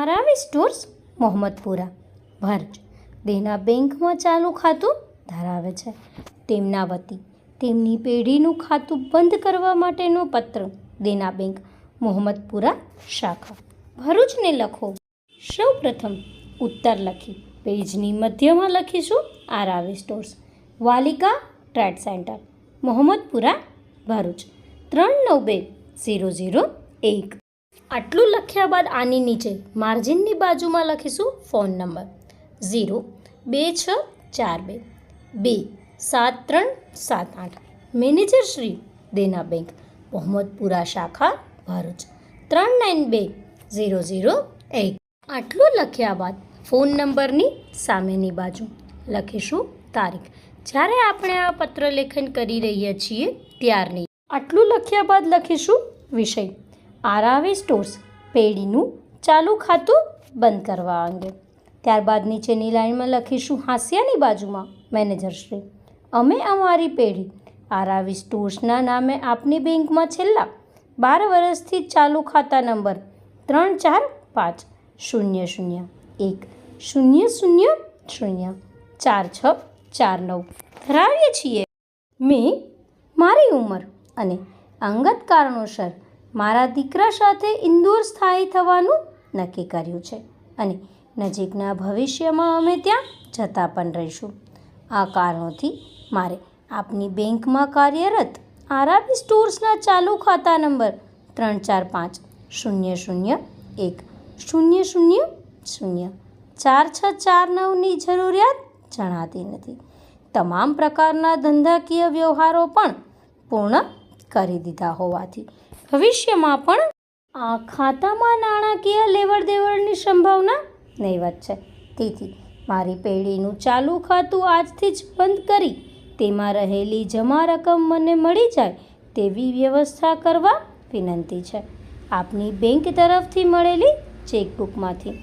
આરાવી stores Mohammadpura. Bharuch Dena બેંકમાં ચાલુ ખાતું ધરાવે છે. તેમના વતી તેમની પેઢીનું ખાતું બંધ કરવા માટેનો પત્ર દેના બેંક મોહમ્મદપુરા શાખા. ભરૂચને લખો. સૌ પ્રથમ ઉત્તર લખી. પેજની મધ્યમાં લખીશું Aaravi stores Valika trade centre. Mohammadpura, Bharuch. ત્રણ નવ બે, ઝીરો ઝીરો એક. આટલું લખ્યા બાદ આની નીચે માર્જિનની બાજુમાં લખીશું ફોન નંબર. ઝીરો, બે, છ, ચાર, બે. બે, સાત, ત્રણ, સાત, આઠ. મેનેજર શ્રી, દેના બેંક, મોહમ્મદપુરા શાખા, ભરૂચ. ત્રણ નાઇન બે, ઝીરો ઝીરો, એક. આટલું લખ્યા બાદ ફોન નંબરની સામેની બાજુ લખીશું તારીખ. જ્યારે આપણે આ પત્ર લેખન કરી રહ્યા છીએ, ત્યારની. આટલું લખ્યા બાદ લખીશું વિષય. આરાવે સ્ટોર્સ પેઢીનું ચાલુ ખાતું બંધ કરવા અંગે. ત્યારબાદ નીચેની લાઈનમાં લખીશું હાસ્યાની બાજુમાં મેનેજર શ્રી. અમે અમારી પેઢી આરાવી સ્ટોર્સના નામે આપની બેંકમાં છેલ્લા બાર વર્ષથી ચાલુ ખાતા નંબર ત્રણ ચાર પાંચ શૂન્ય શૂન્ય એક શૂન્ય શૂન્ય શૂન્ય ચાર છ ચાર નવ ધરાવીએ છીએ. મેં મારી ઉંમર અને અંગત કારણોસર મારા દીકરા સાથે ઇન્દોર સ્થાયી થવાનું નક્કી કર્યું છે અને નજીકના ભવિષ્યમાં અમે ત્યાં જતા પણ રહીશું. આ કારણોથી મારે આપની બેંકમાં કાર્યરત આરાબી સ્ટોર્સના ચાલુ ખાતા નંબર ત્રણ ચાર પાંચ શૂન્ય શૂન્ય એક, શૂન્ય શૂન્ય શૂન્ય ચાર છ ચાર નવની જરૂરિયાત જણાતી નથી. તમામ પ્રકારના ધંધાકીય વ્યવહારો પણ પૂર્ણ કરી દીધા હોવાથી. ભવિષ્યમાં પણ આ ખાતામાં નાણાકીય લેવડ દેવડની સંભાવના નહીવત છે. તેથી મારી પેઢીનું ચાલુ ખાતું આજથી જ બંધ કરી, તેમાં રહેલી જમા રકમ મને મળી જાય તેવી વ્યવસ્થા કરવા વિનંતી છે. આપની બેંક તરફથી મળેલી ચેકબુકમાંથી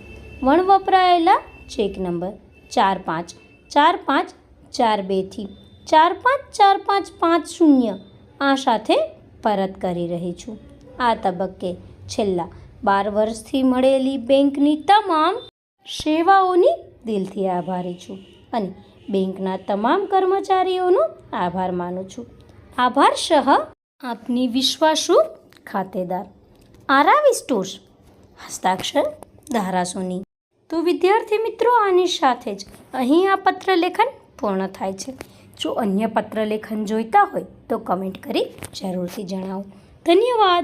વણવપરાયેલા ચેક નંબર ચાર પાંચ ચાર પાંચ ચાર બેથી ચાર પાંચ ચાર પાંચ પાંચ શૂન્ય આ સાથે પરત કરી રહી છું. આ તબક્કે છેલ્લા બાર વર્ષથી મળેલી બેંકની તમામ સેવાઓની દિલથી આભારી છું અને બેંકના તમામ કર્મચારીઓનો આભાર માનું છું. આભાર, સહ આપની વિશ્વાસુ ખાતેદાર. આરાવી સ્ટોર્સ હસ્તાક્ષર, ધારાસોની. તો વિદ્યાર્થી મિત્રો, આની સાથે જ અહીં આ પત્ર લેખન પૂર્ણ થાય છે. જો અન્ય પત્રલેખન જોઈતા હોય તો કમેન્ટ કરી જરૂરથી જણાવો. ધન્યવાદ.